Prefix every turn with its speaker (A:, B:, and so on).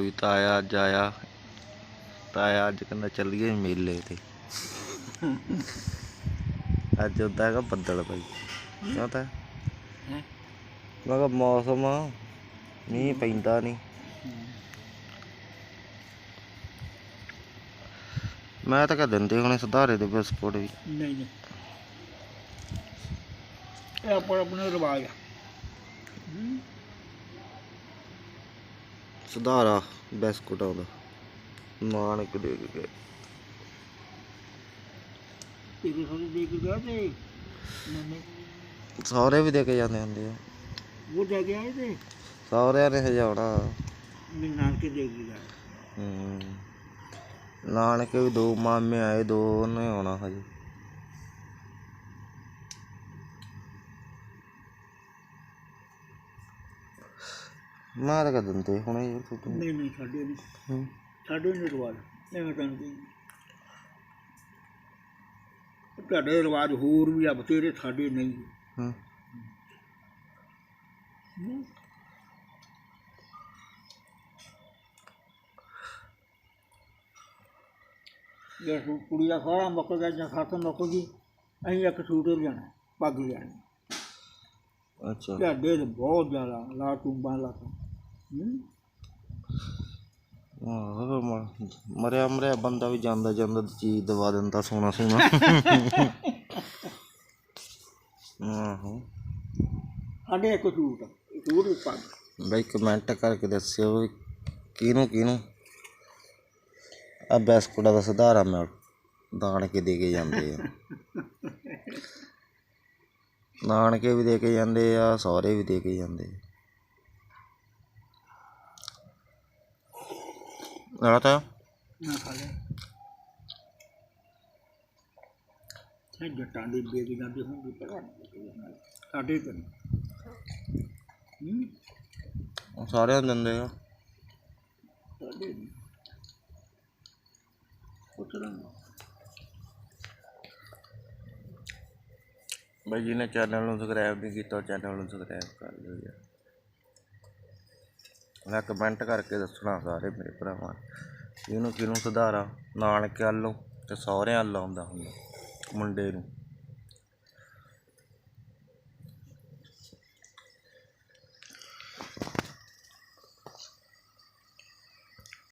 A: ਵੀ ਤਾਇਆ ਅੱਜ ਆਇਆ। ਤਾਇਆ ਅੱਜ ਕਹਿੰਦਾ ਚੱਲੀਏ ਮੇਲੇ ਤੇ। ਅੱਜ ਉਦਾਂ ਹੈਗਾ ਬੱਦਲ ਭਾਈ ਕਿਉਂ ਤਾਂ
B: ਹੈਂ?
A: ਮੈਂ ਕਿਹਾ ਮੌਸਮ ਮੀਂਹ ਪੈਂਦਾ ਨਹੀਂ ਮੈਂ ਤਾਂ ਕਹ ਦਿੰਦੇ ਹੁਣੇ ਸੁਧਾਰੇ ਦੇ ਬਿਸਕੁਟ ਵੀ।
B: ਨਹੀਂ ਨਹੀਂ। ਇਹ ਆਪਣਾ ਆਪਣਾ ਰਿਵਾਜ ਆ। ਹੂੰ।
A: ਸੁਧਾਰਾ ਬਿਸਕੁਟ ਆਉਂਦਾ ਨਾਨਕ ਦੇ ਕੇ। ਗਏ
B: ਤੇਰੇ ਸਾਰੇ ਦੇ ਕੇ ਗਿਆ ਤੇ?
A: ਵੀ ਦੇ ਕੇ ਜਾਂਦੇ ਹੁੰਦੇ ਆ।
B: ਉਹ ਜਾ ਗਿਆ ਤੇ?
A: ਸਹੁਰਿਆਂ ਨੇ ਹਜਾਉਣਾ
B: ਮੇਰੇ ਨਾਨਕੇ ਦੇ ਕੇ ਗਿਆ
A: ਹੂੰ। ਨਾਨਕੇ ਵੀ ਦੋ ਮਾਮੇ ਆਏ ਦੋ ਨੇ ਆਉਣਾ ਹਜੇ। ਮੈਂ ਤਾਂ ਹੁਣੇ ਯਾਰ ਤੂੰ ਤੂੰ
B: ਨਹੀਂ ਨਹੀਂ ਸਾਡੇ ਨਹੀਂ
A: ਹੂੰ।
B: ਸਾਡੇ ਨਹੀਂ ਰਿਵਾਜ। ਨਹੀਂ ਤੁਹਾਡੇ ਰਿਵਾਜ ਹੋਰ ਵੀ ਆ ਬਤੇਰੇ ਸਾਡੇ ਨਹੀਂ।
A: ਹੂੰ।
B: ਜੇ ਕੁੜੀ ਦਾ ਸਾਰਾ ਮੁੱਕ ਗਿਆ ਜਾਂ ਖਤ ਮੁੱਕ ਗਈ ਅਸੀਂ ਇੱਕ ਸੂਟ ਲੈਣਾ ਪੱਗ ਲੈਣੀ।
A: ਅੱਛਾ।
B: ਤੁਹਾਡੇ ਤੇ ਬਹੁਤ ਜ਼ਿਆਦਾ ਲਾ ਟੁੰਬਾਂ ਲਾ ਹੂੰ।
A: ਆਹੋ ਮ- ਮਰਿਆ ਮਰਿਆ ਬੰਦਾ ਵੀ ਜਾਂਦਾ ਜਾਂਦਾ ਚੀਜ਼ ਦਵਾ ਦਿੰਦਾ ਸੋਨਾ ਸੋਨਾ ਆਹੋ।
B: ਸਾਡੇ ਇੱਕ ਸੂਟ ਸੂਟ ਵੀ ਪੱਗ
A: ਬਈ ਕਮੈਂਟ ਕਰਕੇ ਦੱਸਿਓ ਵੀ ਕਿਹਨੂੰ ਕਿਹਨੂੰ। ਆ ਬਿਸਕੁਟਾਂ ਦਾ ਸੁਧਾਰਾ ਮੈਂ ਨਾਨਕੇ ਦੇ ਕੇ ਜਾਂਦੇ ਆ। ਨਾਨਕੇ ਵੀ ਦੇ ਕੇ ਜਾਂਦੇ ਆ ਸਹੁਰੇ ਵੀ ਦੇ ਕੇ ਜਾਂਦੇ ਨਾ ਤਾਂ
B: ਨਾ ਖਾ ਲੈ। ਇਹ ਜੱਟਾਂ ਦੀ ਬੇਦੀ ਜਾਂਦੀ ਹੁੰਦੀ ਪਤਾ ਨਹੀਂ ਸਾਡੇ ਤੇ। ਹੂੰ?
A: ਸਾਰਿਆਂ ਨੂੰ ਦਿੰਦੇ ਆ।
B: ਸਾਡੇ ਨਹੀਂ ਬਾਈ
A: ਬਈ ਜਿਹਨੇ ਚੈਨਲ ਨੂੰ ਸਬਸਕ੍ਰਾਈਬ ਨਹੀਂ ਕੀਤਾ ਚੈਨਲ ਨੂੰ ਸਬਸਕ੍ਰਾਈਬ ਕਰ ਲਿਓ ਯਾਰ ਮੈਂ ਕਮੈਂਟ ਕਰਕੇ ਦੱਸਣਾ ਸਾਰੇ ਮੇਰੇ ਭਰਾਵਾਂ ਨੂੰ। ਕਿਹਨੂੰ ਸੁਧਾਰਾਂ ਸੁਧਾਰਾ ਨਾਨਕੇ ਵੱਲੋਂ ਤੇ ਸਹੁਰਿਆਂ ਵੱਲੋਂ ਆਉਂਦਾ ਹੁੰਦਾ, ਮੁੰਡੇ ਨੂੰ